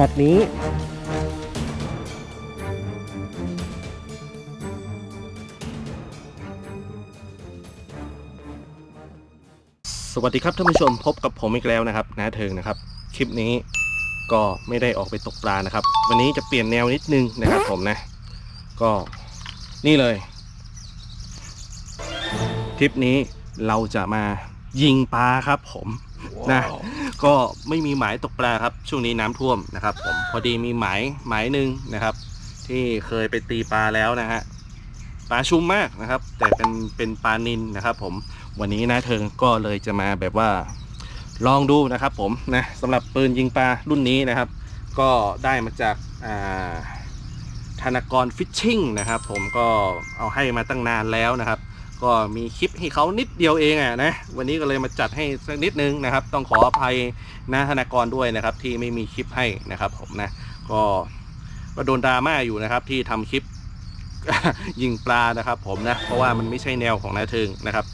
ช็อตนี้ สวัสดีครับท่านผู้ชมพบกับผมอีกแล้วนะครับนาเทิงนะครับ คลิปนี้ก็ไม่ได้ออกไปตกปลานะครับ วันนี้จะเปลี่ยนแนวนิดนึงนะครับผมนะ ก็นี่เลยทริปนี้เราจะมายิงปลาครับผม นะก็ไม่มีหมายตกปลาครับ ช่วงนี้น้ำท่วมนะครับ ผมพอดีมีหมายหมายหนึ่งนะครับ ที่เคยไปตีปลาแล้วนะฮะปลาชุ่มมากนะครับ แต่เป็นเป็นปลานินนะครับ ผมวันนี้นะเทิงก็เลยจะมาแบบว่าลองดูนะครับ ผมนะสำหรับปืนยิงปลารุ่นนี้นะครับ ก็ได้มาจากอ่าธนากรฟิชชิ่งนะครับ ผมก็เอาให้มาตั้งนานแล้วนะครับ ก็มีคลิปให้เขานิดเดียวเองอะนะวันนี้ก็เลยมาจัดให้สักนิดนึงนะครับ ต้องขออภัยนะธนากรด้วยนะครับ ที่ไม่มีคลิปให้นะครับผมนะก็ก็โดนดราม่าอยู่นะครับ ที่ทำคลิปยิงปลานะครับ ผมนะเพราะว่ามันไม่ใช่แนวของนาเทิงนะครับ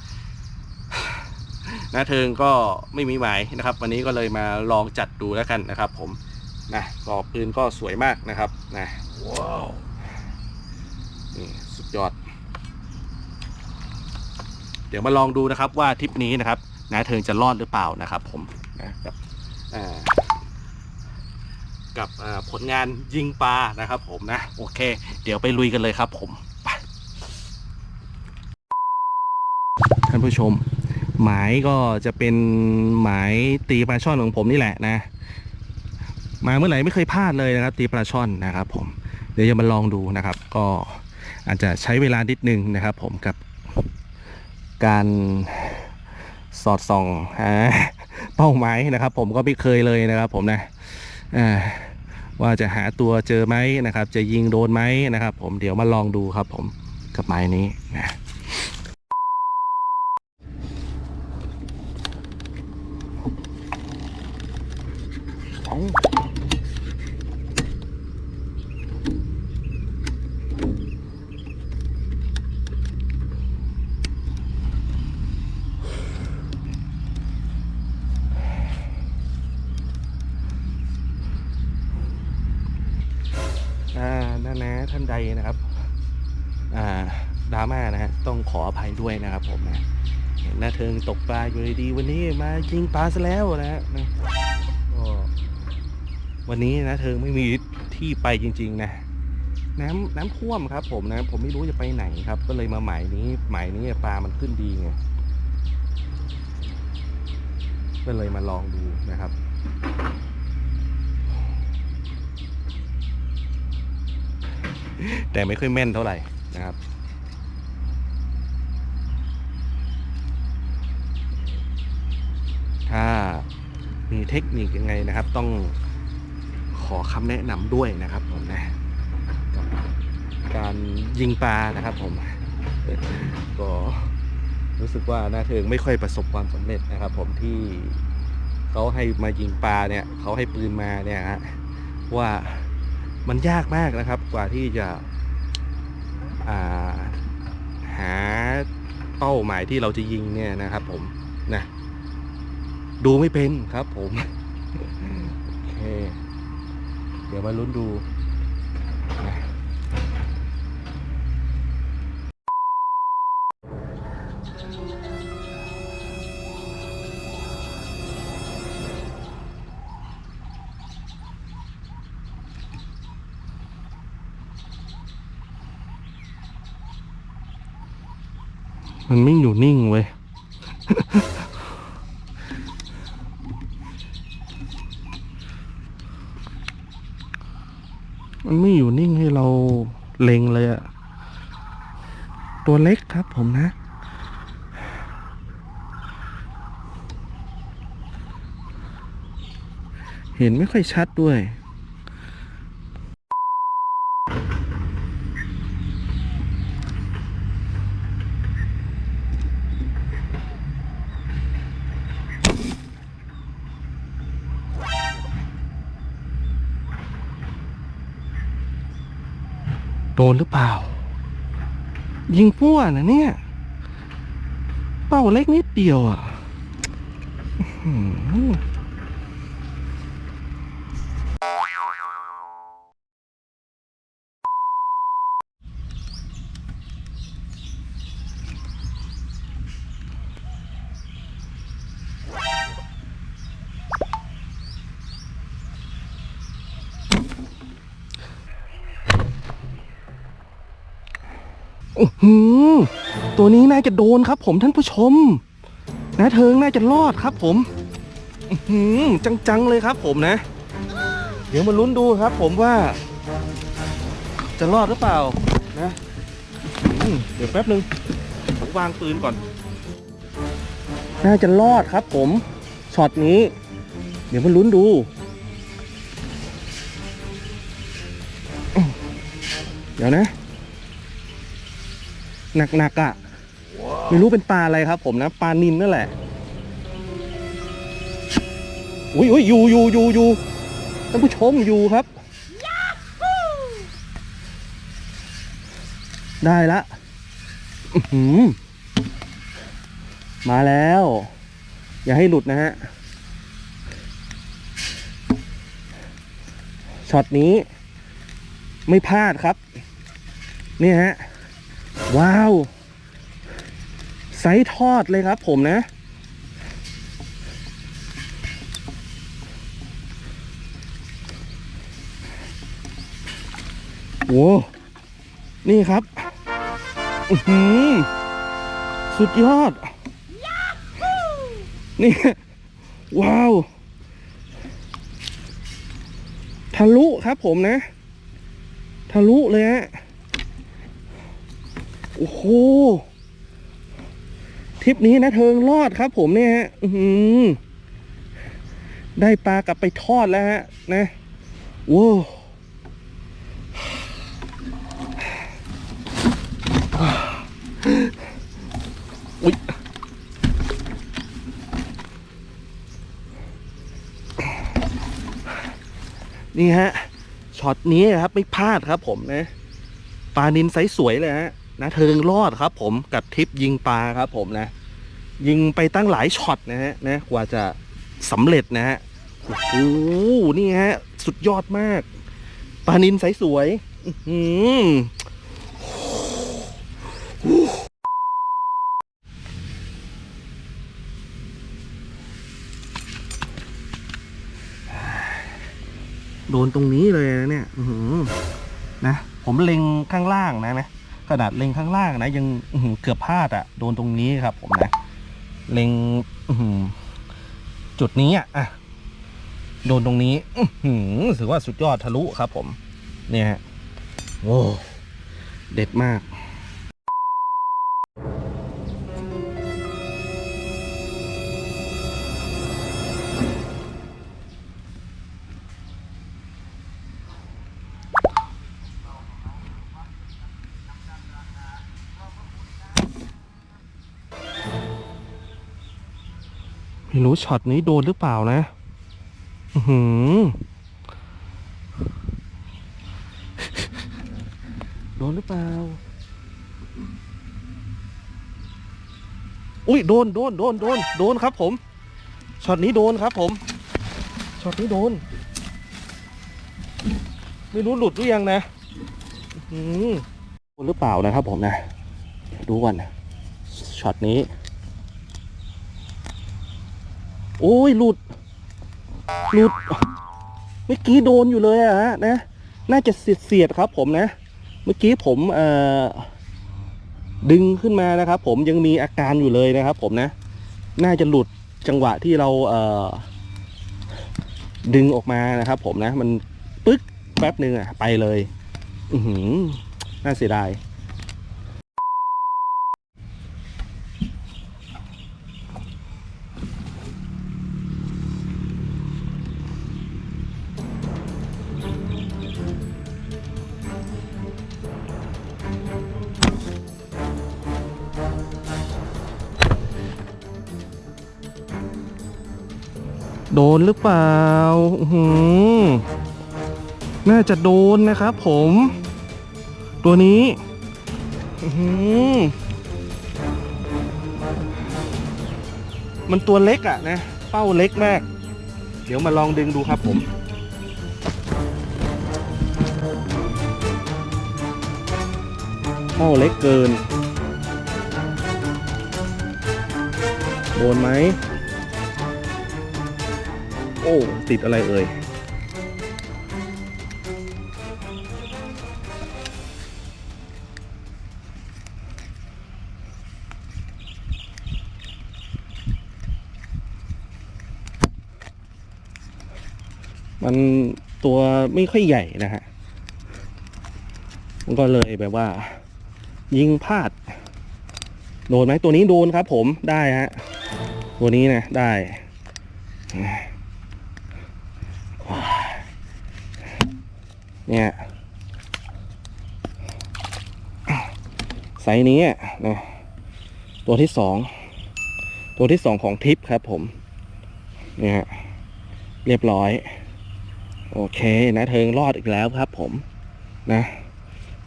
นาเทิงก็ไม่มีหมายนะครับ วันนี้ก็เลยมาลองจัดดูแล้วกันนะครับ ผมนะก็ปืนก็สวยมากนะครับนะว้าวนี่สุดยอด เดี๋ยวมาลองดูนะครับว่าทริปนี้นะครับนาเทิงจะรอดหรือเปล่านะครับ ผมนะกับกับผลงานยิงปลานะครับ ผมนะโอเค เดี๋ยวไปลุยกันเลยครับ ผมท่านผู้ชม หมายก็จะเป็นหมายตีปลาช่อนของผมนี่แหละนะ มาเมื่อไหร่ไม่เคยพลาดเลยนะครับ ตีปลาช่อนนะครับ ผมเดี๋ยวจะมาลองดูนะครับ ก็อาจจะใช้เวลานิดนึงนะครับ ผมกับ การสอดส่องเป้าหมายนะครับ ผมก็ไม่เคยเลยนะครับ ผมนะว่าจะหาตัวเจอไหมนะครับ จะยิงโดนไหมนะครับ ผมเดี๋ยวมาลองดูครับ ผมกับไม้นี้นะ อ่านนะท่านใดนะครับอ่าดราม่านะฮะต้องขออภัยด้วยนะครับผมนะเห็นนาเทิงตกปลาอยู่ดีวันนี้มายิงปลาซะแล้วนะฮะนะก็วันนี้นะเทิงไม่มีที่ไปจริง ๆ นะน้ำน้ำท่วมครับ ผมนะ ผมไม่รู้จะไปไหนครับ ก็เลยมาหมายนี้หมายนี้ปลามันขึ้นดีไงก็เลยมาลองดูนะครับ แต่ไม่ค่อยแม่นเท่าไหร่นะครับถ้ามีเทคนิคยังไงนะครับ ต้องขอคำแนะนำด้วยนะครับผมนะ การยิงปลานะครับผม ก็รู้สึกว่านาเทิงไม่ค่อยประสบความสำเร็จนะครับ ผมที่เขาให้มายิงปลาเนี่ยเขาให้ปืนมาเนี่ยฮะว่า มันยากมากนะครับ กว่าที่จะาหาเป้าหมายที่เราจะยิงเนี่ยนะครับ ผมนะดูไม่เป็นครับ ผมโอเคเดี๋ยวมาลุ้นดู มันไม่อยู่นิ่งเว้ย มันไม่อยู่นิ่งให้เราเล็งเลยอะตัวเล็กครับผมนะ เห็นไม่ค่อยชัดด้วย โดนหรือเปล่า ยิงปั้วนะเนี่ย เป้าเล็กนิดเดียวอะอื้อหือ อื้อหือตัวนี้น่าจะโดนครับ ผมท่านผู้ชมนะเทิงน่าจะรอดครับ ผมอือหือจังๆเลยครับ ผมนะ เดี๋ยวมาลุ้นดูครับ ผมว่า จะรอดหรือเปล่า นะเดี๋ยวแป๊บนึงผมวางปืนก่อน น่าจะรอดครับ ผมช็อตนี้ เดี๋ยวมาลุ้นดูเดี๋ยวนะ หนักๆอะ่ะไม่รู้เป็นปลาอะไรครับ ผมนะปลานินนั่นแหละอุ้ยอุ้ยอยู่อยู่อยู่อยู่ท่านผู้ชมอยู่ครับ ได้ละอื้อหือมาแล้ว อย่าให้หลุดนะฮะช็อตนี้ ไม่พลาดครับ นี่ฮะ ว้าว ไซส์ทอดเลยครับผมนะ โว้นี่ครับอือหือสุดยอด นี่ ว้าว ทะลุครับผมนะ ทะลุเลยฮะ โอ้โหทริปนี้นะเทิงรอดครับ ผมเนี่ยฮะอื้อหือได้ปลากลับไปทอดแล้วฮะ นะว้าวอุ๊ยนี่ฮะช็อตนี้ครับไม่พลาดครับผมนะปลานินไซส์สวยเลยฮะ นะเทิงรอดครับ ผมกับทริปยิงปลาครับ ผมนะ ยิงไปตั้งหลายช็อตนะฮะนะกว่าจะสำเร็จนะฮะโอ้โหนี่ฮะ สุดยอดมากปลานินไซส์สวยอื้อหือโดนตรงนี้เลยนะเนี่ยนะ ผมเล็งข้างล่างนะนะ ขนาดเล็งข้างล่างนะ ยังเกือบพลาดอะโดนตรงนี้ครับ ผมนะเล็งจุดนี้อะอะโดนตรงนี้ถือว่าสุดยอดทะลุครับ ผม เนี่ยฮะโอ้เด็ดมาก ไม่รู้ช็อตนี้โดนหรือเปล่านะ อือหือ โดนหรือเปล่า อุ้ยโดนโดนโดนโดนโดนครับ ผม ช็อตนี้โดนครับ ผม ช็อตนี้โดน ไม่รู้หลุดหรือยังนะ อือหือโดนหรือเปล่านะครับผมนะ ดูก่อนช็อตนี้ โอ้ยหลุด หลุด เมื่อกี้โดนอยู่เลยอะฮะนะ น่าจะเสียดเสียดครับ ผมนะ เมื่อกี้ผมเอ่อดึงขึ้นมานะครับ ผมยังมีอาการอยู่เลยนะครับ ผมนะ น่าจะหลุดจังหวะที่เราเอ่อดึงออกมานะครับ ผมนะ มันปึ๊กแป๊บหนึ่งอะไปเลย อือหือน่าเสียดาย โดนหรือเปล่าหือน่าจะโดนนะครับผม ตัวนี้หือมันตัวเล็กอะนะ เป้าเล็กมาก เดี๋ยวมาลองดึงดูครับผมเป้าเล็กเกิน โดนไหม โอ้ ติดอะไรเอ่ย มันตัวไม่ค่อยใหญ่นะฮะ มันก็เลยแบบว่า ยิงพลาด โดนไหมตัวนี้โดนครับผมได้ฮะ ตัวนี้นะได้ เนี่ยไซส์นี้นะตัวที่สองตัวที่สองของทริปครับผมเนี่ยเรียบร้อย โอเคนะเทิงรอดอีกแล้วครับผมนะ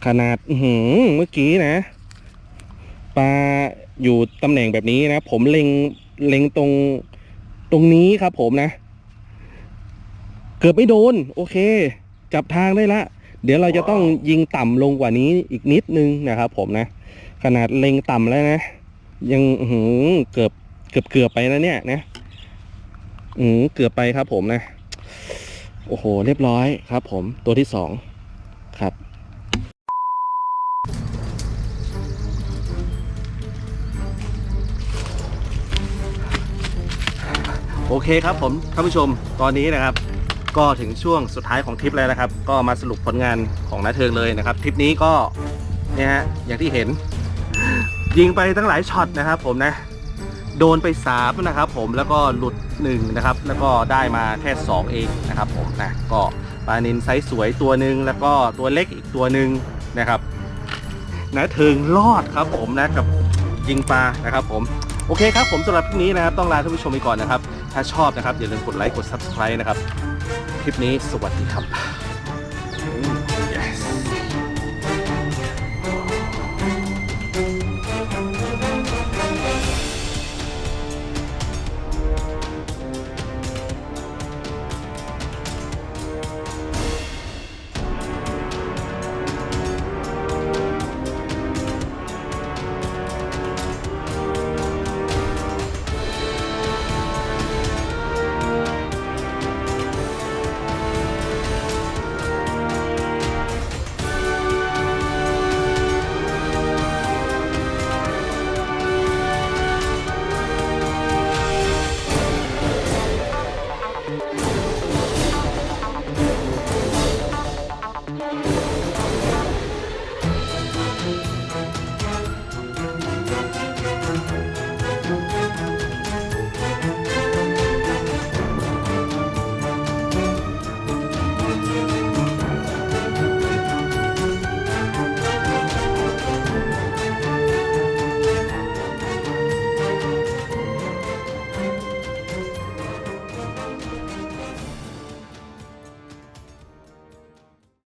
ขนาดหืเมื่อกี้นะปลาอยู่ตำแหน่งแบบนี้นะ ผมเล็งเล็งตรงตรงนี้ครับผมนะ เกือบไม่โดน โอเค จับทางได้ละ เดี๋ยวเราจะต้องยิงต่ำลงกว่านี้อีกนิดนึงนะครับ ผมนะ ขนาดเล็งต่ำแล้วนะ ยังอื้อหือเกือบเกือบเกือบไปนะเนี่ยนะอืมเกือบไปครับ ผมนะ โอ้โห เรียบร้อยครับ ผมตัวที่สองครับโอเคครับผมท่านผู้ชมตอนนี้นะครับ ก็ถึงช่วงสุดท้ายของทริปแล้วนะครับ ก็มาสรุปผลงานของนาเทิงเลยนะครับทริปนี้ก็เนี่ยฮะอย่างที่เห็น ยิงไปตั้งหลายช็อตนะครับ ผมนะ โดนไปสามนะครับ ผมแล้วก็หลุดหนึ่งนะครับ แล้วก็ได้มาแค่สองเองนะครับ ผมนะก็ปลานินไซส์สวยตัวหนึ่งแล้วก็ตัวเล็กอีกตัวหนึ่งนะครับนะเทิงรอดครับ ผมนะกับยิงปลานะครับ ผมโอเคครับผมสำหรับคลิปนี้นะครับ ต้องลาท่านผู้ชมไปก่อนนะครับ ถ้าชอบนะครับอย่าลืมกดไลค์กด subscribe นะครับ คลิปนี้สวัสดีครับ